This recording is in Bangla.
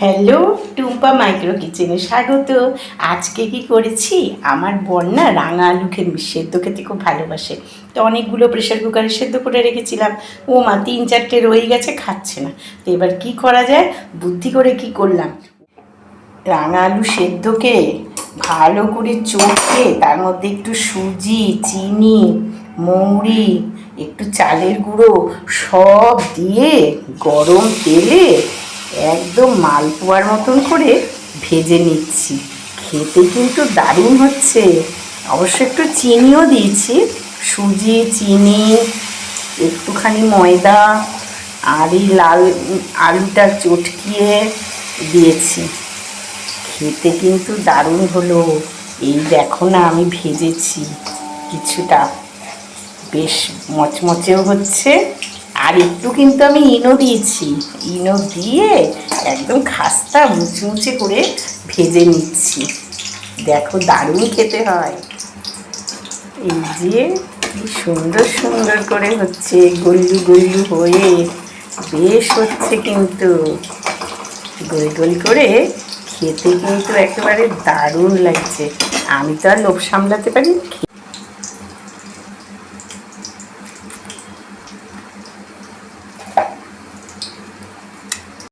হ্যালো, টুম্পা মাইক্রো কিচেনে স্বাগত। আজকে কি করেছি? আমার বোন না রাঙা আলু খেতে সেদ্ধ খেতে খুব ভালোবাসে। তো অনেকগুলো প্রেশার কুকারে সেদ্ধ করে রেখেছিলাম। ও মা, তিন চারটে রয়ে গেছে, খাচ্ছে না। তো এবার কি করা যায়? বুদ্ধি করে কি করলাম? রাঙা আলু সেদ্ধকে ভালো করে চটকে, তার মধ্যে একটু সুজি, চিনি, মৌরি, একটু চালের গুঁড়ো সব দিয়ে গরম তেলে একদম মালপোয়ার মতন করে ভেজে নিচ্ছি। খেতে কিন্তু দারুণ হচ্ছে। অবশ্য একটু চিনিও দিয়েছি। সুজি, চিনি, একটুখানি ময়দা আর এই লাল আলুটা চটকিয়ে দিয়েছি। খেতে কিন্তু দারুণ হলো। এই দেখো না, আমি ভেজেছি। কিছুটা বেশ মচমচেও হচ্ছে। আর একটু কিন্তু আমি ইনো দিয়েছি। ইনো দিয়ে একদম খাস্তা মুচমুচে করে ভেজে নিচ্ছি। দেখো দারুণ খেতে হয়। এই যে সুন্দর সুন্দর করে হচ্ছে গল্লু গল্লু হয়ে বেশ হচ্ছে কিন্তু গোল গোল করে খেতে কিন্তু একেবারে দারুণ লাগছে। আমি তো আর লোভ সামলাতে পারি